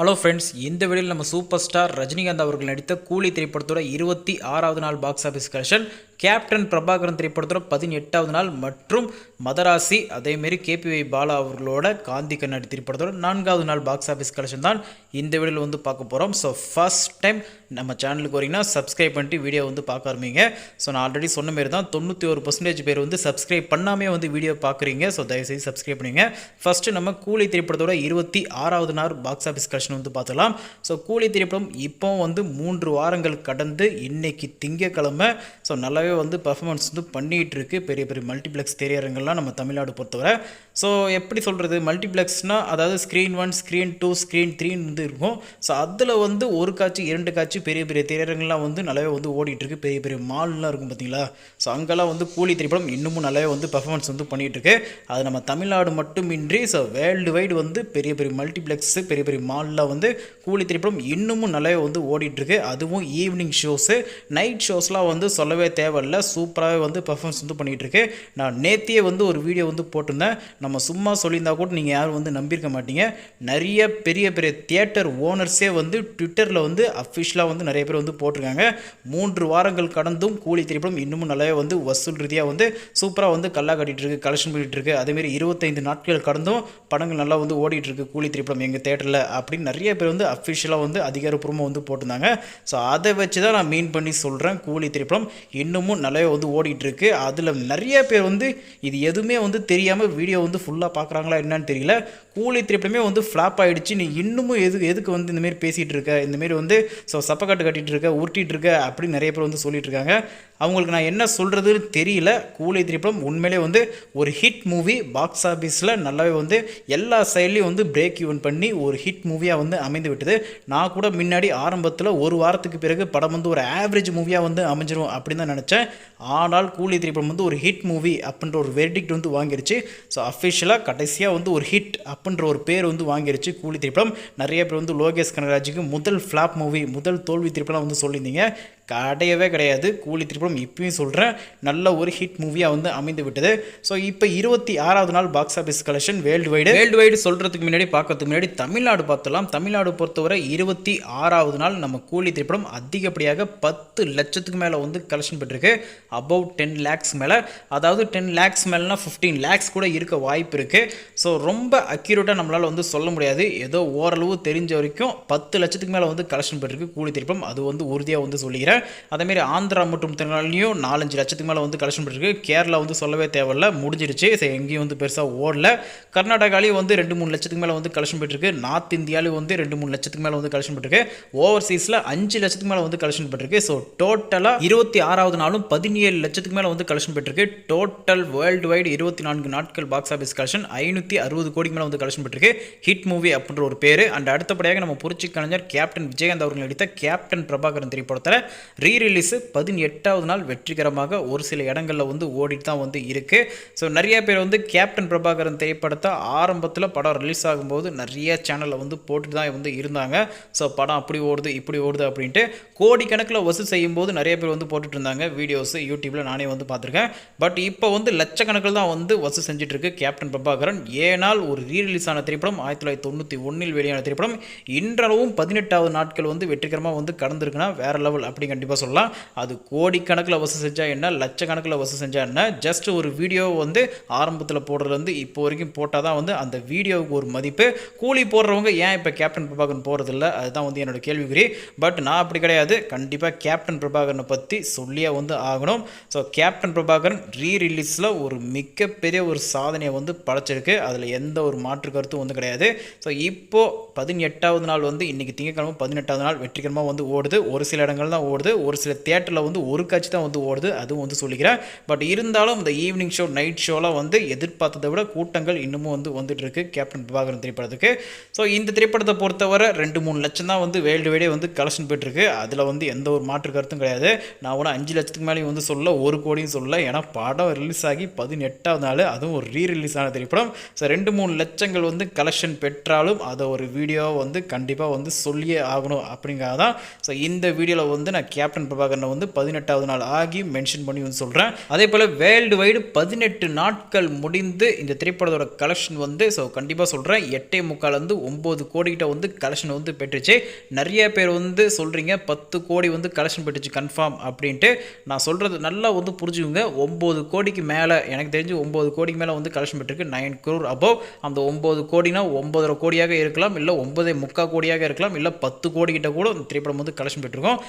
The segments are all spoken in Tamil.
ஹலோ ஃப்ரெண்ட்ஸ் இந்த வீடியோவில் நம்ம சூப்பர் ஸ்டார் ரஜினிகாந்த் அவர்கள் நடித்த கூலி திரைப்படத்தோட இருபத்தி ஆறாவது நாள் box office collection captain Prabhakaran திரைப்படத்தோட பதினெட்டாவது நாள் மற்றும் மதராசி அதேமாரி கேபிஒய் பாலா அவர்களோட காந்தி கண்ணாடி திரைப்படத்தோட நான்காவது நாள் பாக்ஸ் ஆஃபீஸ் கலெக்ஷன் தான் இந்த வீடியோவில் வந்து பார்க்க போகிறோம் ஸோ ஃபர்ஸ்ட் டைம் நம்ம சேனலுக்கு வரீங்கன்னா சப்ஸ்கிரைப் பண்ணிட்டு வீடியோ வந்து பார்க்க ஆரம்பிங்க. ஸோ நான் ஆல்ரெடி சொன்ன மாரி தான் தொண்ணூற்றி ஒரு பர்சன்டேஜ் பேர் வந்து சப்ஸ்கிரைப் பண்ணாமே வந்து வீடியோ பார்க்குறீங்க. ஸோ தயவுசெய்து சப்ஸ்கிரைப் பண்ணுங்க. ஃபஸ்ட்டு நம்ம கூலி திரைப்படத்தோட இருபத்தி ஆறாவது நாள் பாக்ஸ் ஆஃபீஸ் கலெக்ஷன் வந்து பார்த்துக்கலாம் ஸோ கூலி திரைப்படம் இப்போ வந்து மூன்று வாரங்கள் கடந்து இன்னைக்கு திங்கக்கிழமை ஸோ நல்லாவே வந்து பர்ஃபார்மன்ஸ் வந்து பண்ணிகிட்டு இருக்கு. பெரிய பெரிய மல்டிப்ளெக்ஸ் திரையரங்கெல்லாம் நம்ம தமிழ்நாடு பொறுத்தவரை. ஸோ எப்படி சொல்கிறது மல்டிப்ளெக்ஸ்னால் அதாவது screen one screen two screen த்ரீன்னு வந்து இருக்கும். ஸோ அதில் வந்து ஒரு காட்சி இரண்டு காட்சி பெரிய பெரிய திரையரங்கெலாம் வந்து நல்லாவே வந்து ஓடிட்டுருக்கு. பெரிய பெரிய மால்லாம் இருக்கும் பார்த்தீங்களா ஸோ அங்கெல்லாம் வந்து கூலி திரைப்படம் இன்னமும் நல்லாவே வந்து பர்ஃபார்மன்ஸ் வந்து பண்ணிகிட்ருக்கு அது நம்ம தமிழ்நாடு மட்டுமின்றி ஸோ வேர்ல்டு வைடு வந்து பெரிய பெரிய மல்டிப்ளெக்ஸு பெரிய பெரிய மால்லாம் வந்து கூலி திரைப்படம் இன்னமும் நல்லாவே வந்து ஓடிட்டுருக்கு. அதுவும் ஈவினிங் ஷோஸு நைட் ஷோஸ்லாம் வந்து சொல்லவே தேவையில்ல. சூப்பராகவே வந்து பர்ஃபார்மன்ஸ் வந்து பண்ணிகிட்ருக்கு நான் நேத்தியே வந்து ஒரு வீடியோ வந்து போட்டிருந்தேன். நம்ம நம்ம சும்மா சொல்லியிருந்தா கூட நீங்கள் யாரும் வந்து நம்பியிருக்க மாட்டீங்க. நிறைய பெரிய பெரிய தியேட்டர் ஓனர்ஸே வந்து ட்விட்டரில் வந்து அஃபிஷியலாக வந்து நிறைய பேர் வந்து போட்டிருக்காங்க. மூன்று வாரங்கள் கடந்தும் கூலி திரைப்படம் இன்னமும் நல்லாவே வந்து வசூல் ரீதியாக வந்து சூப்பராக வந்து கல்லா கட்டிட்டு இருக்கு கலெக்ஷன் பண்ணிகிட்டு இருக்கு அதேமாரி இருபத்தைந்து நாட்கள் கடந்தும் படங்கள் நல்லா வந்து ஓடிட்டு இருக்கு கூலி திரைப்படம் எங்கள் தேட்டரில் அப்படின்னு நிறைய பேர் வந்து அஃபிஷியலாக வந்து அதிகாரப்பூர்வமாக வந்து போட்டிருந்தாங்க. ஸோ அதை வச்சு தான் நான் மீன் பண்ணி சொல்கிறேன் கூலி திரைப்படம் இன்னமும் நல்லாவே வந்து ஓடிட்டு இருக்கு அதில் நிறைய பேர் வந்து இது எதுவுமே வந்து தெரியாமல் வீடியோ வந்து ஃபுல்லாக பார்க்குறாங்களா என்னன்னு தெரியல. கூலி திரைப்படமே வந்து ஃப்ளாப் ஆகிடுச்சு நீ இன்னமும் எது எதுக்கு வந்து இந்தமாரி பேசிகிட்டு இருக்க? இந்தமாரி வந்து ஸோ சப்பக்காட்டு கட்டிகிட்டு இருக்க உருட்டிகிட்டு இருக்க அப்படின்னு நிறைய பேர் வந்து சொல்லிட்டு இருக்காங்க. அவங்களுக்கு நான் என்ன சொல்கிறதுன்னு தெரியல. கூலி திரைப்படம் உண்மையிலே வந்து ஒரு ஹிட் மூவி பாக்ஸ் ஆஃபீஸில் நல்லாவே வந்து எல்லா சைட்லேயும் வந்து பிரேக் ஈவன் பண்ணி ஒரு ஹிட் மூவியாக வந்து அமைந்து விட்டது. நான் கூட முன்னாடி ஆரம்பத்தில் ஒரு வாரத்துக்கு பிறகு படம் வந்து ஒரு ஆவரேஜ் மூவியாக வந்து அமைஞ்சிரும் அப்படின்னு தான் நினச்சேன். ஆனால் கூலி திரைப்படம் வந்து ஒரு ஹிட் மூவி அப்படின்ற ஒரு வெர்டிக்ட் வந்து வாங்கிருச்சு. ஸோ அஃபிஷியலாக கடைசியாக வந்து ஒரு ஹிட் அப்படின்ற ஒரு பேர் வந்து வாங்கிருச்சு கூலி திரைப்படம். நிறைய பேர் வந்து லோகேஷ் கனகராஜுக்கு முதல் ஃப்ளாப் மூவி முதல் தோல்வி திரைப்படம் வந்து சொல்லியிருந்தீங்க. கிடையவே கிடையாது. கூலி திரைப்படம் இப்பயும் சொல்கிறேன் நல்ல ஒரு ஹிட் மூவியாக வந்து அமைந்து விட்டது. ஸோ இப்போ இருபத்தி ஆறாவது நாள் box office collection worldwide worldwide சொல்கிறதுக்கு முன்னாடி பார்க்கறதுக்கு முன்னாடி தமிழ்நாடு பார்த்தலாம் தமிழ்நாடு பொறுத்தவரை இருபத்தி ஆறாவது நாள் நம்ம கூலி திரைப்படம் அதிகப்படியாக பத்து லட்சத்துக்கு மேலே வந்து கலெக்ஷன் பெற்றிருக்கு. அபவ் டென் லேக்ஸ் மேலே. அதாவது டென் லேக்ஸ் மேலேனா ஃபிஃப்டீன் லேக்ஸ் கூட இருக்க வாய்ப்பு இருக்குது ஸோ ரொம்ப அக்யூரேட்டாக நம்மளால் வந்து சொல்ல முடியாது. ஏதோ ஓரளவு தெரிஞ்ச வரைக்கும் பத்து லட்சத்துக்கு மேலே வந்து கலெக்ஷன் பெற்றிருக்கு கூலி திரைப்படம். அது வந்து உறுதியாக வந்து சொல்லிக்கிறேன். அதேமாரி ஆந்திரா மற்றும் தெலுங்கானாலையும் நாலஞ்சு லட்சத்துக்கு மேலே வந்து கலெக்ஷன் பண்ணிருக்கு கேரளா வந்து சொல்லவே தேவையில்ல முடிஞ்சிருச்சு. ஸோ எங்கேயும் வந்து பெருசாக ஓடல. கர்நாடகாலையும் வந்து ரெண்டு மூணு லட்சத்துக்கு மேலே வந்து கலெக்ஷன் பண்ணிருக்கு நார்த் இந்தியாவிலும் வந்து ரெண்டு மூணு லட்சத்துக்கு மேலே வந்து கலெக்ஷன் பண்ணிருக்கு ஓவர்சீஸில் அஞ்சு லட்சத்துக்கு மேலே வந்து கலெக்ஷன் பண்ணிருக்கு ஸோ டோட்டலாக இருபத்தி ஆறாவது நாளும் பதினேழு லட்சத்துக்கு மேலே வந்து கலெக்ஷன் பண்ணிருக்கு டோட்டல் வேர்ல்டு வைடு இருபத்தி நான்கு நாட்கள் பாக்ஸ் ஆஃபீஸ் கலெக்ஷன் ஐநூற்றி அறுபது கோடிக்கு மேலே வந்து கலெக்ஷன் பண்ணிருக்கு ஹிட் மூவி அப்படின்ற ஒரு பேர். அண்ட் அடுத்தபடியாக நம்ம புரட்சி கலைஞர் கேப்டன் விஜயகாந்த் அவர்கள் நடித்த கேப்டன் பிரபாகரன் திரைப்படத்தில் ரீ ரிலீஸு பதினெட்டாவது நாள் வெற்றிகரமாக ஒரு சில இடங்களில் வந்து ஓடிட்டு தான் வந்து இருக்குது ஸோ நிறைய பேர் வந்து கேப்டன் பிரபாகரன் திரைப்படத்தை ஆரம்பத்தில் படம் ரிலீஸ் ஆகும்போது நிறைய சேனலில் வந்து போட்டுட்டு தான் வந்து இருந்தாங்க. ஸோ படம் அப்படி ஓடுது இப்படி ஓடுது அப்படின்ட்டு கோடிக்கணக்கில் வசூல் செய்யும்போது நிறைய பேர் வந்து போட்டுட்டு இருந்தாங்க வீடியோஸ் யூடியூப்பில் நானே வந்து பார்த்துருக்கேன். பட் இப்போ வந்து லட்சக்கணக்கில் தான் வந்து வசூல் செஞ்சிட்டுருக்கு கேப்டன் பிரபாகரன் ஏனால் ஒரு ரீ ரிலீஸ் ஆன திரைப்படம் ஆயிரத்தி தொள்ளாயிரத்தி தொண்ணூற்றி ஒன்றில் வெளியான திரைப்படம். இன்றளவும் பதினெட்டாவது நாட்கள் வந்து வெற்றிகரமாக வந்து கடந்திருக்குன்னா வேறு லெவல் அப்படி கண்டிப்பாக சொல்லலாம். அது கோடிக்கணக்கில் வசூல் செஞ்சால் என்ன? லட்சக்கணக்கில் வசூல் செஞ்சால் என்ன? ஜஸ்ட் ஒரு வீடியோ வந்து ஆரம்பத்தில் போடுறதுலேருந்து இப்போ வரைக்கும் போட்டால் தான் வந்து அந்த வீடியோவுக்கு ஒரு மதிப்பு. கூலி போடுறவங்க ஏன் இப்போ கேப்டன் பிரபாகரன் போகிறதில்ல அதுதான் வந்து என்னோட கேள்விக்குறி. பட் நான் அப்படி கிடையாது. கண்டிப்பாக கேப்டன் பிரபாகரனை பற்றி சொல்லியே வந்து ஆகணும். ஸோ கேப்டன் பிரபாகரன் ரீ ரிலீஸில் ஒரு மிகப்பெரிய ஒரு சாதனையை வந்து படைச்சிருக்கு. அதில் எந்த ஒரு மாற்று கருத்தும் வந்து கிடையாது. ஸோ இப்போது பதினெட்டாவது நாள் வந்து இன்றைக்கி திங்கக்கிழமை பதினெட்டாவது நாள் வெற்றிகரமாக வந்து ஓடுது. ஒரு சில இடங்கள் தான் ஓடுது. ஒரு சில தேட்டரில் வந்து ஒரு காட்சி தான் வந்து ஓடுது. அதுவும் வந்து சொல்லிக்கிறேன் பட் இருந்தாலும் இந்த ஈவினிங் ஷோ நைட் ஷோலாம் வந்து எதிர்பார்த்ததை விட கூட்டங்கள் இன்னமும் வந்து வந்துட்டு இருக்கு. கேப்டன் பிரபாகரன் திரைப்படத்துக்கு. ஸோ இந்த திரைப்படத்தை பொறுத்தவரை ரெண்டு மூணு லட்சம் தான் வந்து வேர்ல்டு வைடே வந்து கலெக்ஷன் போயிட்டுருக்கு. அதில் வந்து எந்த ஒரு மாற்று கருத்தும் கிடையாது. நான் ஒன்றும் அஞ்சு லட்சத்துக்கு மேலேயும் வந்து சொல்ல ஒரு கோடியும் சொல்ல ஏன்னா படம் ரிலீஸ் ஆகி பதினெட்டாவது நாள். அதுவும் ஒரு ரீ ரிலீஸ் ஆன திரைப்படம். ஸோ ரெண்டு மூணு லட்சங்கள் வந்து கலெக்ஷன் பெற்றாலும் அதை ஒரு வீடியோ வந்து கண்டிப்பாக வந்து சொல்லியே ஆகணும் அப்படிங்கிறதான் ஸோ இந்த வீடியோவில் வந்து நான் கேப்டன் பிரபாகரனை வந்து பதினெட்டாவது நாள் ஆகி மென்ஷன் பண்ணி வந்து சொல்கிறேன் அதே போல் வேர்ல்டு வைடு பதினெட்டு நாட்கள் முடிந்து இந்த திரைப்படத்தோட கலெக்ஷன் வந்து ஸோ கண்டிப்பாக சொல்கிறேன் எட்டே முக்கால்லேருந்து ஒம்பது கோடிக்கிட்ட வந்து கலெக்ஷன் வந்து பெற்றுச்சு. நிறைய பேர் வந்து சொல்கிறீங்க பத்து கோடி வந்து கலெக்ஷன் பெற்றுச்சு கன்ஃபார்ம் அப்படின்ட்டு. நான் சொல்கிறது நல்லா வந்து புரிஞ்சுக்கோங்க. ஒம்பது கோடிக்கு மேலே எனக்கு தெரிஞ்சு ஒம்பது கோடிக்கு மேலே வந்து கலெக்ஷன் பெற்றிருக்கு நைன் crore அபோவ் அந்த ஒம்பது கோடினா ஒம்பதரை கோடியாக இருக்கலாம் இல்லை ஒன்பதே முக்கால் கோடியாக இருக்கலாம் இல்லை பத்து கோடி கிட்ட கூட இந்த திரைப்படம் வந்து கலெக்ஷன் பெற்றிருக்கோம்.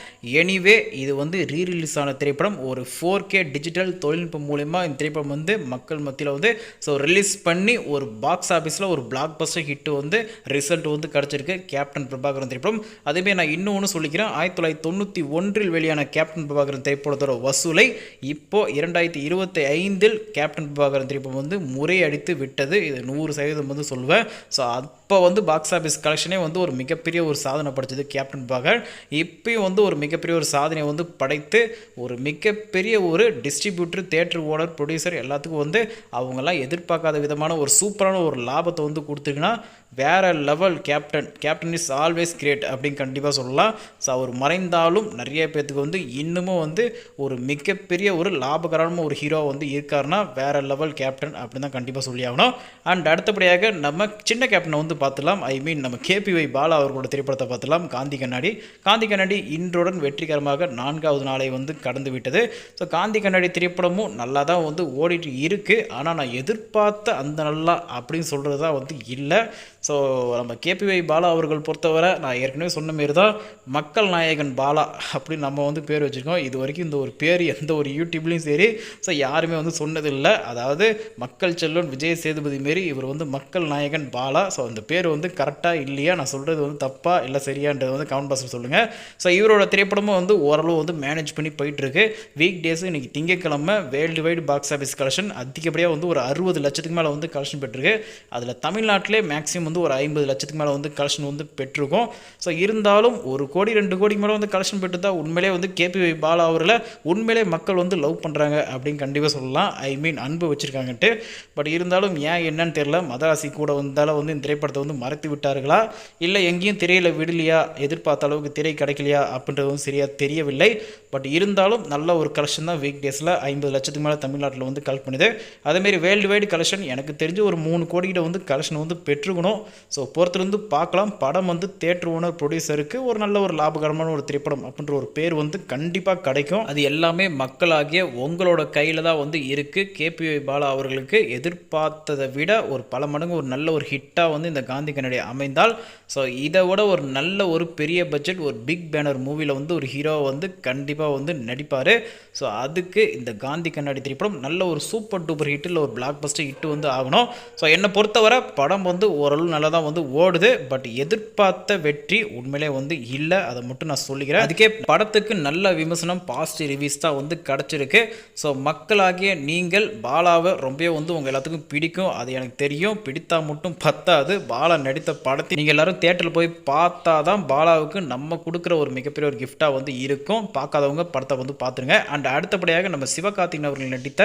எனிவே இது வந்து ரீ ரிலீஸ் ஆன திரைப்படம். ஒரு ஃபோர் கே டிஜிட்டல் தொழில்நுட்பம் மூலயமா இந்த திரைப்படம் வந்து மக்கள் மத்தியில் வந்து ஸோ ரிலீஸ் பண்ணி ஒரு பாக்ஸ் ஆஃபீஸில் ஒரு பிளாக் பஸ்டர் ஹிட்டு வந்து ரிசல்ட் வந்து கிடச்சிருக்கு. கேப்டன் பிரபாகரன் திரைப்படம். அதேமாதிரி நான் இன்னொன்று சொல்லிக்கிறேன். ஆயிரத்தி தொள்ளாயிரத்தி தொண்ணூற்றி ஒன்றில் வெளியான கேப்டன் பிரபாகரன் திரைப்படத்தோட வசூலை இப்போ இரண்டாயிரத்தி இருபத்தி ஐந்தில் கேப்டன் பிரபாகரன் திரைப்படம் வந்து முறையடித்து விட்டது. இது நூறு சதவீதம் வந்து சொல்லுவேன். ஸோ அப்போ வந்து பாக்ஸ் ஆஃபீஸ் கலெக்ஷனே வந்து ஒரு மிகப்பெரிய ஒரு சாதனை படைச்சது கேப்டன் பிரபாகர் இப்பயும் வந்து ஒரு மிகப்பெரிய ஒரு சாதனையை வந்து படைத்து ஒரு மிகப்பெரிய ஒரு டிஸ்ட்ரிபியூட்டர் தேட்டர் ஓனர் ப்ரொடியூசர் எல்லாத்துக்கும் வந்து அவங்கெல்லாம் எதிர்பார்க்காத விதமான ஒரு சூப்பரான ஒரு லாபத்தை வந்து கொடுத்துருக்குன்னா வேற level captain captain is always great அப்படின்னு கண்டிப்பாக சொல்லலாம். ஸோ அவர் மறைந்தாலும் நிறைய பேர்த்துக்கு வந்து இன்னமும் வந்து ஒரு மிகப்பெரிய ஒரு லாபகரமான ஒரு ஹீரோ வந்து இருக்காருன்னா வேறு லெவல் கேப்டன் அப்படின்னு தான் கண்டிப்பாக சொல்லி ஆகணும். அண்ட் அடுத்தபடியாக நம்ம சின்ன கேப்டனை வந்து பார்த்துலாம் ஐ மீன் நம்ம கேபிஒய் பாலா அவர்களோட திரைப்படத்தை பார்த்துலாம் காந்தி கண்ணாடி. காந்தி கண்ணாடி இன்றுடன் வெற்றிகரமாக நான்காவது நாளை வந்து கடந்து விட்டது ஸோ காந்தி கண்ணாடி திரைப்படமும் நல்லா தான் வந்து ஓடிட்டு இருக்குது ஆனால் நான் எதிர்பார்த்த அந்த நல்லா அப்படின்னு சொல்கிறது தான் வந்து இல்லை. ஸோ நம்ம கேபிஒய் பாலா அவர்கள் பொறுத்தவரை நான் ஏற்கனவே சொன்ன மாரி தான் மக்கள் நாயகன் பாலா அப்படின்னு நம்ம வந்து பேர் வச்சுருக்கோம். இது வரைக்கும் இந்த ஒரு பேர் எந்த ஒரு யூடியூப்லேயும் சரி ஸோ யாருமே வந்து சொன்னதில்லை. அதாவது மக்கள் செல்வன் விஜய் சேதுபதி மாரி இவர் வந்து மக்கள் நாயகன் பாலா. ஸோ அந்த பேர் வந்து கரெக்டாக இல்லையா? நான் சொல்கிறது வந்து தப்பா இல்லை சரியான்றது வந்து கமெண்ட் பாக்ஸில் சொல்லுங்கள் ஸோ இவரோட திரைப்படமும் வந்து ஓரளவு வந்து மேனேஜ் பண்ணி போயிட்டுருக்கு. வீக் டேஸு இன்றைக்கி திங்கக்கிழமை worldwide box office collection அதிகப்படியாக வந்து ஒரு அறுபது லட்சத்துக்கு மேலே வந்து கலெக்ஷன் பெற்றிருக்கு. அதில் தமிழ்நாட்டிலே மேக்ஸிமம் வந்து ஒரு ஐம்பது லட்சத்துக்கு மேலே வந்து கலெக்ஷன் வந்து பெற்றிருக்கோம். ஸோ இருந்தாலும் ஒரு கோடி ரெண்டு கோடிக்கு மேலே வந்து கலெக்ஷன் பெற்று தான் உண்மையிலே வந்து கேபிஒய் பாலா அவரில் உண்மையிலே மக்கள் வந்து லவ் பண்ணுறாங்க அப்படின்னு கண்டிப்பாக சொல்லலாம். ஐ மீன் அன்பு வச்சுருக்காங்கன்ட்டு. பட் இருந்தாலும் ஏன் என்னன்னு தெரியல. மதராசி கூட வந்தாலும் வந்து இந்த திரைப்படத்தை வந்து மறைத்து விட்டார்களா? இல்லை எங்கேயும் திரையில் விடலையா? எதிர்பார்த்த அளவுக்கு திரை கிடைக்கலையா? அப்படின்றது வந்து சரியாக தெரியவில்லை. பட் இருந்தாலும் நல்ல ஒரு கலெக்ஷன் தான் வீக் டேஸில் ஐம்பது லட்சத்துக்கு மேலே தமிழ்நாட்டில் வந்து கலெக்ட் பண்ணுது. அதேமாரி வேர்ல்டு வைடு கலெக்ஷன் எனக்கு தெரிஞ்சு ஒரு மூணு கோடிக்கிட்ட வந்து கலெக்ஷன் வந்து பெற்றுக்கணும். ஸோ பொறுத்திருந்து பார்க்கலாம். படம் வந்து தேட்டர் ஓனர் ப்ரொடியூசருக்கு ஒரு நல்ல ஒரு லாபகரமான ஒரு திரைப்படம் அப்படின்ற ஒரு பேர் வந்து கண்டிப்பாக கிடைக்கும். அது எல்லாமே மக்களாகிய உங்களோட கையில் தான் வந்து இருக்குது கேபிஐ பாலா அவர்களுக்கு எதிர்பார்த்ததை விட ஒரு பல மடங்கு ஒரு நல்ல ஒரு ஹிட்டாக வந்து இந்த காந்தி கண்ணடி அமைந்தால் ஸோ இதை விட ஒரு நல்ல ஒரு பெரிய பட்ஜெட் ஒரு பிக் பேனர் மூவியில் வந்து ஒரு ஹீரோ வந்து கண்டிப்பாக வந்து நடிப்பார். ஸோ அதுக்கு இந்த காந்தி கண்ணாடி திரைப்படம் நல்ல ஒரு சூப்பர் டூப்பர் ஹிட்டில் ஒரு பிளாக் பஸ்டர் ஹிட்டு வந்து ஆகணும். ஸோ என்னை பொறுத்தவரை படம் வந்து ஓரளவு நல்லா தான் வந்து ஓடுது. பட் எதிர்பார்த்த வெற்றி உண்மையிலே வந்து இல்லை. அதை மட்டும் நான் சொல்லிக்கிறேன் அதுக்கே படத்துக்கு நல்ல விமர்சனம் பாசிட்டிவ் ரிவ்யூஸ் தான் வந்து கிடச்சிருக்கு. ஸோ மக்களாகிய நீங்கள் பாலாவை ரொம்பவே வந்து உங்கள் எல்லாத்துக்கும் பிடிக்கும். அது எனக்கு தெரியும். பிடித்தா மட்டும் பத்தாது. பாலா நடித்த படத்தை நீங்கள் எல்லாரும் தேட்டரில் போய் பார்த்தா தான் பாலாவுக்கு நம்ம கொடுக்குற ஒரு மிகப்பெரிய ஒரு கிஃப்டாக வந்து இருக்கும். பார்க்காதவங்க படத்தை வந்து பார்த்துருங்க. அண்ட் அடுத்தபடியாக நம்ம சிவகார்த்திகன் அவர்கள் நடித்த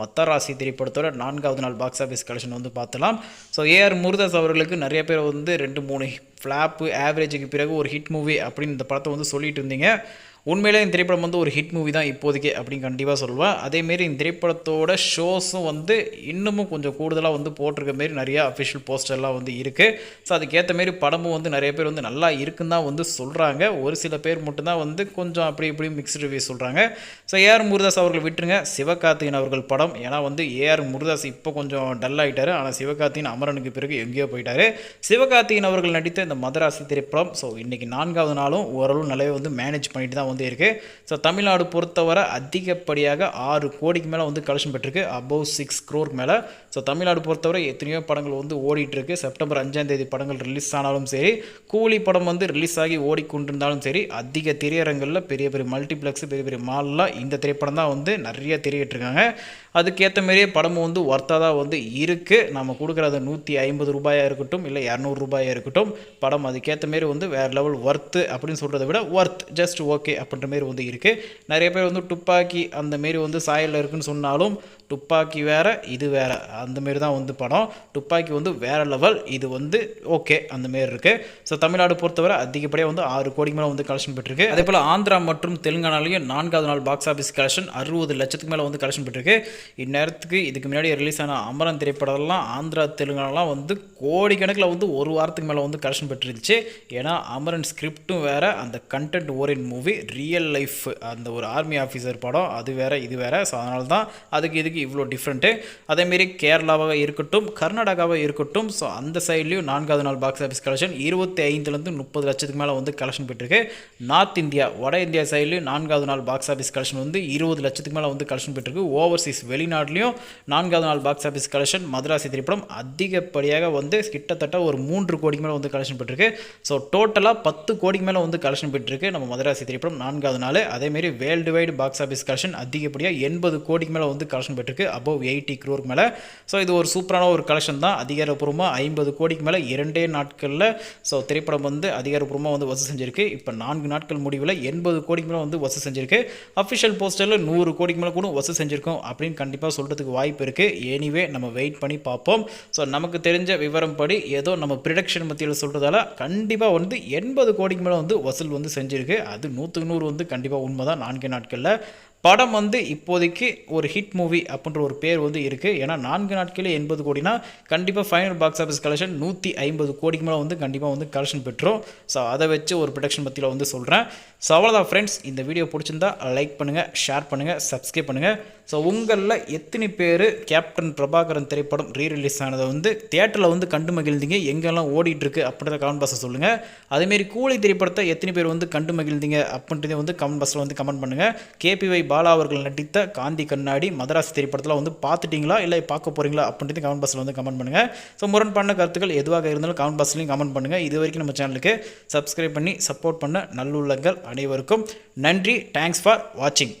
மத்தராசி திரைப்படத்தோட நான்காவது நாள் பாக்ஸ் ஆஃபீஸ் கலெக்ஷன் வந்து பார்த்துலாம். ஸோ ஏஆர் முருதாஸ் அவர்களுக்கு நிறைய பேர் வந்து ரெண்டு மூணு ஃப்ளாப்பு ஆவரேஜுக்கு பிறகு ஒரு ஹிட் மூவி அப்படின்னு இந்த படத்தை வந்து சொல்லிட்டு இருந்தீங்க. உண்மையிலே இந்த திரைப்படம் வந்து ஒரு ஹிட் மூவி தான் இப்போதைக்கு அப்படின்னு கண்டிப்பாக சொல்லுவேன் அதேமாரி இந்த திரைப்படத்தோட ஷோஸும் வந்து இன்னமும் கொஞ்சம் கூடுதலாக வந்து போட்டிருக்க மாரி நிறையா அஃபிஷியல் போஸ்டர்லாம் வந்து இருக்குது ஸோ அதுக்கேற்ற மாரி படமும் வந்து நிறைய பேர் வந்து நல்லா இருக்குன்னு தான் வந்து சொல்கிறாங்க ஒரு சில பேர் மட்டும்தான் வந்து கொஞ்சம் அப்படி இப்படி மிக்ஸ்டு ரிவ்யூ சொல்கிறாங்க ஸோ ஏஆர் முருதாஸ் அவர்கள் விட்டுருங்க. சிவகார்த்திகன் அவர்கள் படம். ஏன்னா வந்து ஏஆர் முருதாஸ் இப்போ கொஞ்சம் டல் ஆகிட்டார் ஆனால் சிவகார்த்திகேயன் அமரனுக்கு பிறகு எங்கேயோ போயிட்டார். சிவகார்த்திகேயன் அவர்கள் நடித்த இந்த மதராசி திரைப்படம். ஸோ இன்றைக்கி நான்காவது நாளும் ஓரளவு நல்லாவே வந்து மேனேஜ் பண்ணிட்டு தான் வந்து இருக்குது ஸோ தமிழ்நாடு பொறுத்தவரை அதிகப்படியாக ஆறு கோடிக்கு மேலே வந்து கலெக்ஷன் பெற்றிருக்கு. அபவ் சிக்ஸ் க்ரோர் மேலே. ஸோ தமிழ்நாடு பொறுத்தவரை எத்தனையோ படங்கள் வந்து ஓடிட்டுருக்கு செப்டம்பர் அஞ்சாம் தேதி படங்கள் ரிலீஸ் ஆனாலும் சரி கூலி படம் வந்து ரிலீஸ் ஆகி ஓடிக்கொண்டிருந்தாலும் சரி அதிக திரையரங்களில் பெரிய பெரிய மல்டிப்ளெக்ஸ் பெரிய பெரிய மால்லாம் இந்த திரைப்படம் தான் வந்து நிறைய தெரியிட்டுருக்காங்க அதுக்கேற்ற மாரியே படமும் வந்து ஒர்த்தாக தான் வந்து இருக்குது நம்ம கொடுக்குறது நூற்றி ஐம்பது ரூபாயாக இருக்கட்டும் இல்லை இரநூறு ரூபாயாக இருக்கட்டும் படம் அதுக்கேற்ற மாரி வந்து வேறு லெவல் ஒர்த்து அப்படின்னு சொல்கிறத விட ஒர்த் ஜஸ்ட் ஓகே அப்படின்ற மாரி வந்து இருக்குது நிறைய பேர் வந்து துப்பாக்கி அந்த மாரி வந்து சாயலில் இருக்குன்னு சொன்னாலும் துப்பாக்கி வேறு இது வேறு. அந்தமாரி தான் வந்து படம். துப்பாக்கி வந்து வேறு லெவல் இது வந்து ஓகே அந்த மாரி ஸோ தமிழ்நாடு பொறுத்தவரை அதிகப்படியாக வந்து ஆறு கோடிக்கு மேலே வந்து கலெக்ஷன் பெற்றிருக்கு அதே போல் ஆந்திரா மற்றும் தெலுங்கானாலையும் நான்காவது நாள் பாக்ஸ் ஆஃபீஸ் கலெக்ஷன் அறுபது லட்சத்துக்கு மேலே வந்து கலெக்ஷன் பெற்றிருக்கு இந்நேரத்துக்கு இதுக்கு முன்னாடி ரிலீஸ் ஆன அமரன் திரைப்படம்லாம் ஆந்திரா தெலுங்கானாலாம் வந்து கோடிக்கணக்கில் வந்து ஒரு வாரத்துக்கு மேலே வந்து கலெக்ஷன் பெற்றிருந்துச்சு ஏன்னா அமரன் ஸ்கிரிப்டும் வேறு அந்த content oriented movie real life அந்த ஒரு ஆர்மி ஆஃபீஸர் படம் அது வேறு இது வேறு. ஸோ அதனால தான் அதுக்கு இதுக்கு இவ்வளோ டிஃப்ரெண்ட்டு அதேமாரி கேரளாவாக இருக்கட்டும் கர்நாடகாவாக இருக்கட்டும் ஸோ அந்த சைட்லேயும் நான்காவது நாள் பாக்ஸ் ஆஃபீஸ் கலெக்ஷன் இருபத்தி ஐந்துலேருந்து முப்பது லட்சத்துக்கு மேலே வந்து கலெக்ஷன் போயிட்டுருக்கு. நார்த் இந்தியா வட இந்தியா சைட்லேயும் நான்காவது நாள் பாக்ஸ் ஆஃபீஸ் கலெக்ஷன் வந்து இருபது லட்சத்துக்கு மேலே வந்து கலெக்ஷன் போயிட்டுருக்கு. ஓவர்சீஸ் வெளிநாட்டிலையும் நான்காவது நாள் பாக்ஸ் ஆஃபீஸ் கலெக்ஷன் மதராசி திரைப்படம் அதிகப்படியாக வந்து கிட்டத்தட்ட ஒரு மூன்று கோடிக்கு மேலே வந்து கலெக்ஷன் போயிட்டுருக்கு. ஸோ டோட்டலாக பத்து கோடிக்கு மேலே வந்து கலெக்ஷன் பெற்றிருக்கு நம்ம மதராசி திரைப்படம் நான்காவது நாள். அதேமாரி worldwide box office collection அதிகப்படியாக எண்பது கோடிக்கு மேலே வந்து கலெக்ஷன் பெற்றிருக்கு அபவ் எயிட்டி க்ரோருக்கு மேலே. ஸோ இது ஒரு சூப்பரான ஒரு கலெக்ஷன் தான். அதிகாரப்பூர்வமாக ஐம்பது கோடிக்கு மேலே இரண்டே நாட்களில் ஸோ திரைப்படம் வந்து அதிகாரப்பூர்வமாக வந்து வசூல் செஞ்சிருக்கு. இப்போ நான்கு நாட்கள் முடிவில் எண்பது கோடிக்கு மேலே வந்து வசூல் செஞ்சிருக்கு. அஃபிஷியல் போஸ்டரில் நூறு கோடிக்கு மேலே கூட வசூல் செஞ்சிருக்கோம் அப்படின்னு கண்டிப்பாக சொல்கிறதுக்கு வாய்ப்பு இருக்குது எனிவே நம்ம வெயிட் பண்ணி பார்ப்போம். ஸோ நமக்கு தெரிஞ்ச விவரம் படி ஏதோ நம்ம ப்ரிடக்ஷன் மத்தியில் சொல்கிறதால கண்டிப்பாக வந்து எண்பது கோடிக்கு மேலே வந்து வசூல் வந்து செஞ்சிருக்கு. அது நூற்றுக்கு நூறு வந்து கண்டிப்பாக உண்மை தான் நான்கு நாட்களில். படம் வந்து இப்போதைக்கு ஒரு ஹிட் மூவி அப்படின்ற ஒரு பேர் வந்து இருக்குது ஏன்னா நான்கு நாட்களே எண்பது கோடினா கண்டிப்பாக ஃபைனல் பாக்ஸ் ஆஃபீஸ் கலெக்ஷன் நூற்றி ஐம்பது கோடிக்கு மேலே வந்து கண்டிப்பாக வந்து கலெக்ஷன் பெற்றோம் ஸோ அதை வச்சு ஒரு ப்ரொடக்ஷன் பற்றியில் வந்து சொல்கிறேன் ஸோ அவ்வளோதான் ஃப்ரெண்ட்ஸ் இந்த வீடியோ பிடிச்சிருந்தா லைக் பண்ணுங்கள் ஷேர் பண்ணுங்கள் சப்ஸ்கிரைப் பண்ணுங்கள் ஸோ உங்களில் எத்தனை பேர் கேப்டன் பிரபாகரன் திரைப்படம் ரீ ரிலீஸ் ஆனதை வந்து தியேட்டரில் வந்து கண்டு மகிழ்ந்தீங்க? எங்கெல்லாம் ஓடிட்டுருக்கு அப்படின்றத கமெண்ட் பாக்ஸில் சொல்லுங்கள் அதேமாரி கூலி திரைப்படத்தை எத்தனை பேர் வந்து கண்டு மகிழ்ந்தீங்க அப்படின்றத வந்து கமெண்ட் பாக்ஸில் வந்து கமெண்ட் பண்ணுங்கள் கேபிஒய் பாலா அவர்கள் நடித்த காந்தி கண்ணாடி மதராசி திரைப்படத்தில் வந்து பார்த்துட்டிங்களா? இல்லை பார்க்க போகிறீங்களா அப்படின்றது கமெண்ட் பாக்ஸில் வந்து கமெண்ட் பண்ணுங்கள் ஸோ முரண்பான கருத்துக்கள் எதுவாக இருந்தாலும் கமெண்ட் பாக்ஸ்லையும் கமெண்ட் பண்ணுங்கள் இது வரைக்கும் நம்ம சேனலுக்கு சப்ஸ்கிரைப் பண்ணி சப்போர்ட் பண்ண நல்லுள்ளங்கள் அனைவருக்கும் நன்றி. தேங்க்ஸ் ஃபார் வாட்சிங்